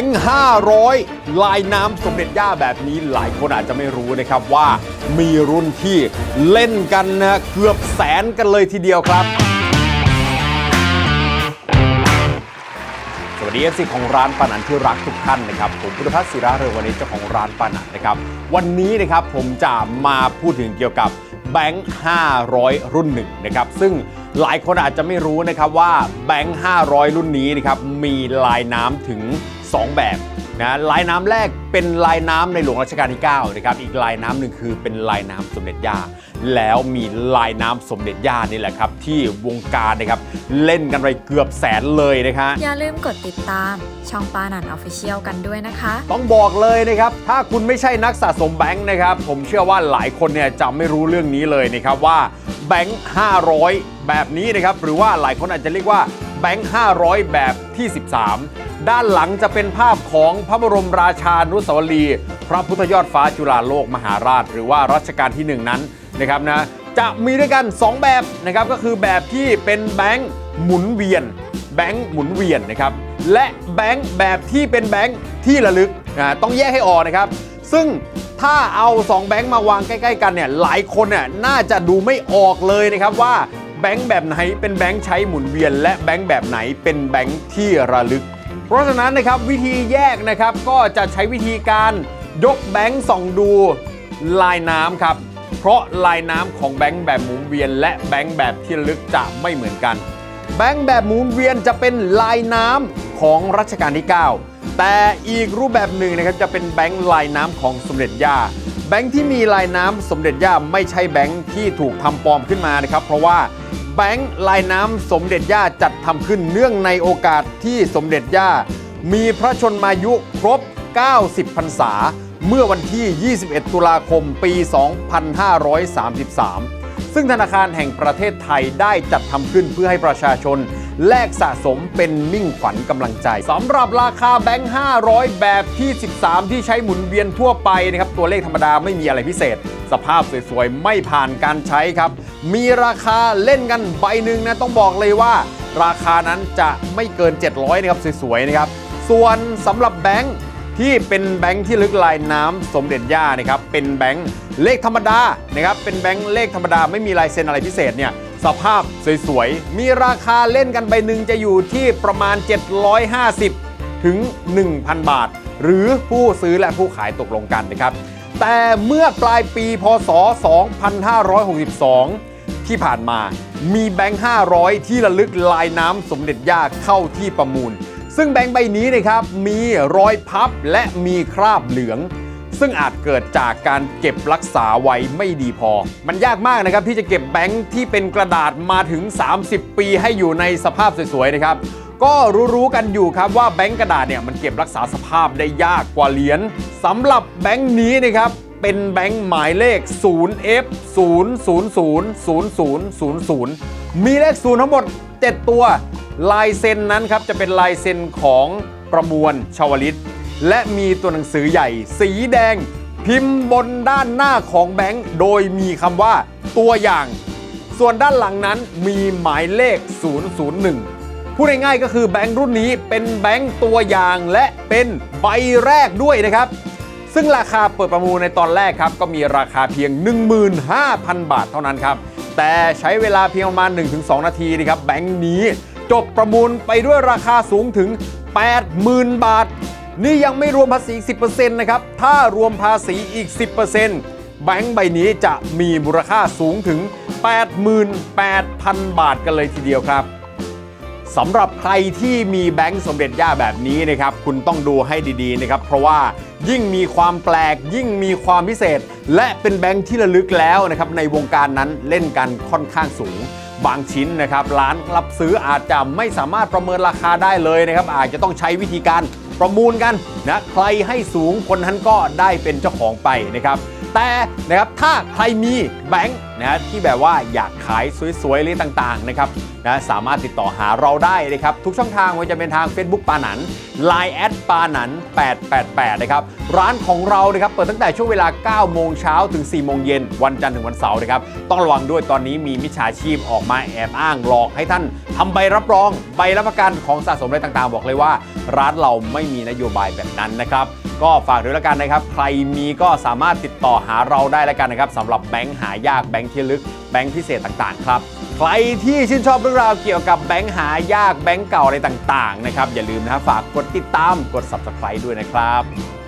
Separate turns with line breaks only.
งค์500 ลายน้ำสมเด็จย่าแบบนี้หลายคนอาจจะไม่รู้นะครับว่ามีรุ่นที่เล่นกันนะเกือบแสนกันเลยทีเดียวครับ สวัสดีเอฟซีของร้านปานันที่รักทุกท่านนะครับ ผมพุทธพัฒน์ศิระเรืองวันนี้เจ้าของร้านปานันนะครับ วันนี้นะครับผมจะมาพูดถึงเกี่ยวกับแบงค์500 รุ่นหนึ่งนะครับ ซึ่ง หลายคนอาจจะไม่รู้นะครับว่าแบงค์ 500 รุ่นนี้นะครับมีลายน้ำถึง 2 แบบนะลายน้ำแรกเป็นลายน้ำในหลวงรัชกาลที่9นะครับอีกลายน้ำหนึ่งคือเป็นลายน้ำสมเด็จย่า แล้วมีลายน้ำสมเด็จย่านี่แหละครับที่วงการนะครับเล่นกันไปเกือบแสนเลยนะฮะ
อย่าลืมกดติดตามช่องปานันออฟฟิเชียลกันด้วยนะคะ
ต้องบอกเลยนะครับถ้าคุณไม่ใช่นักสะสมแบงค์นะครับผมเชื่อว่าหลายคนเนี่ยจะไม่รู้เรื่องนี้เลยนะครับว่าแบงค์500 แบบนี้นะครับ หรือว่าหลายคนอาจจะเรียกว่าแบงค์ 500 แบบที่ 13 ด้านหลังจะเป็นภาพของพระบรมราชานุสาวรีย์พระพุทธยอดฟ้าจุฬาโลกมหาราช หรือว่ารัชกาลที่ 1 นั้นนะครับนะจะมีด้วยกัน 2 แบบนะครับก็คือแบบที่เป็นแบงค์หมุนเวียน แบงค์หมุนเวียนนะครับและแบงค์แบบที่เป็นแบงค์ที่ระลึกอ่าต้องแยกให้ออกนะครับ ซึ่งถ้าเอา 2 แบงค์มาวางใกล้ ๆ กันเนี่ยหลายคนเนี่ยน่าจะดูไม่ออกเลยนะครับว่า แบงค์แบบไหนเป็นแบงค์ใช้หมุนเวียน และแบงค์แบบไหนเป็นแบงค์ที่ระลึก เพราะฉะนั้นนะครับวิธีแยกนะครับก็จะใช้วิธีการยกแบงค์ส่องดูลายน้ำครับ เพราะลายน้ำของแบงค์แบบหมุนเวียน และแบงค์แบบที่ระลึกจะไม่เหมือนกัน แบงค์แบบหมุนเวียนจะเป็นลายน้ำของรัชกาลที่ 9 แต่อีกรูปแบบหนึ่งนะครับจะเป็นแบงค์ลายน้ำของสมเด็จย่า แบงค์ที่มีลายน้ำสมเด็จย่าไม่ใช่แบงค์ที่ถูกทำปลอมขึ้นมานะครับ เพราะว่าแบงค์ลายน้ำสมเด็จย่าจัดทำขึ้นเนื่องในโอกาสที่สมเด็จย่า มีพระชนมายุครบ 90 พรรษา เมื่อวันที่ 21 ตุลาคม ปี 2533 ซึ่งธนาคารแห่งประเทศไทยได้จัดทำขึ้นเพื่อให้ประชาชน แลกสะสมเป็นมิ่งขวัญกำลังใจสำหรับราคาแบงค์ 500 แบบที่ 13 ที่ใช้หมุนเวียนทั่วไปนะครับตัวเลขธรรมดาไม่มีอะไรพิเศษ สภาพสวยๆ ไม่ผ่านการใช้ครับ มีราคาเล่นกันใบหนึ่งนะต้องบอกเลยว่า ราคานั้นจะไม่เกิน 700นะครับสวยๆนะครับส่วนสำหรับแบงค์ที่เป็นแบงค์ที่ลึกลายน้ำสมเด็จย่านะครับเป็นแบงค์เลขธรรมดานะครับเป็นแบงค์เลขธรรมดาไม่มีลายเซ็นอะไรพิเศษเนี่ย สภาพสวยๆ มีราคาเล่นกันใบหนึ่งจะอยู่ที่ประมาณ 750 ถึง 1,000 บาท หรือผู้ซื้อและผู้ขายตกลงกันนะครับ แต่เมื่อปลายปีพศ 2562 ที่ผ่านมามีแบงค์ 500 ที่ระลึกลายน้ำสมเด็จย่าเข้าที่ประมูล ซึ่งแบงค์ใบนี้นะครับมีรอยพับและมีคราบเหลือง ซึ่งอาจเกิดจากการเก็บรักษาไว้ไม่ดีพอ มันยากมากนะครับที่จะเก็บแบงค์ที่เป็นกระดาษมาถึง 30 ปีให้อยู่ในสภาพสวยๆนะครับก็รู้ๆกันอยู่ครับว่าแบงค์กระดาษเนี่ยมันเก็บรักษาสภาพได้ยากกว่าเหรียญสำหรับแบงค์นี้นะครับเป็นแบงค์หมายเลข 0F 000 0000 มีเลข 0 ทั้งหมด 7 ตัว ลายเซ็นนั้นครับจะเป็นลายเซ็นของประมวลชาวลิต และมีตัวหนังสือใหญ่ สีแดง พิมพ์บนด้านหน้าของแบงค์โดยมีคำว่าตัวอย่าง ส่วนด้านหลังนั้นมีหมายเลข 001 พูดง่ายๆก็คือแบงค์รุ่นนี้เป็นแบงค์ตัวอย่างและเป็นใบแรกด้วยนะครับ ซึ่งราคาเปิดประมูลในตอนแรกครับ ก็มีราคาเพียง 15,000 บาทเท่านั้นครับ แต่ใช้เวลาเพียงประมาณ 1-2 นาทีนะครับแบงค์นี้จบประมูลไปด้วยราคาสูงถึง 80,000 บาท นี่ยังไม่รวมภาษีอีก10%นะครับ ถ้ารวมภาษีอีก 10%แบงค์ใบนี้จะมีมูลค่าสูงถึง 88,000 บาทกันเลยทีเดียวครับสำหรับใครที่มีแบงค์สมเด็จย่าแบบนี้นะครับ คุณต้องดูให้ดี ๆ นะครับ เพราะว่ายิ่งมีความแปลก ยิ่งมีความพิเศษ และเป็นแบงค์ที่ระลึกแล้วนะครับ ในวงการนั้นเล่นกันค่อนข้างสูง บางชิ้นนะครับร้านรับซื้ออาจจะไม่สามารถประเมินราคาได้เลยนะครับ อาจจะต้องใช้วิธีการ ประมูลกันนะใครให้สูงคนนั้นก็ได้เป็นเจ้าของไปนะครับแต่นะครับถ้าใครมีแบงค์ นะฮะที่แบบว่าอยากขายสวยๆเลยต่างๆนะครับนะสามารถติดต่อหาเราได้นะครับทุกช่องทางว่าจะเป็นทาง Facebook ปาหนัน Line แอดปาหนัน888นะครับร้านของเรานะครับเปิดตั้งแต่ช่วงเวลา 9 โมงเช้าถึง 4 โมงเย็นวันจันทร์ถึงวันเสาร์นะครับต้องระวังด้วยตอนนี้มีมิจฉาชีพออกมาแอบอ้างหลอกให้ท่านทำใบรับรองใบรับประกันของสะสมอะไรต่างๆ บอกเลยว่า ร้านเราไม่มีนโยบายแบบนั้นนะครับ ก็ฝากด้วยแล้วกันนะครับ ใครมีก็สามารถติดต่อหาเราได้แล้วกันนะครับสำหรับแบงค์หายากแบงค์ที่ลึกแบงค์พิเศษต่างๆครับ ใครที่ชื่นชอบเรื่องราวเกี่ยวกับแบงค์หายากแบงค์เก่าอะไรต่างๆนะครับอย่าลืมนะครับฝากกดติดตามกด subscribe ด้วยนะครับ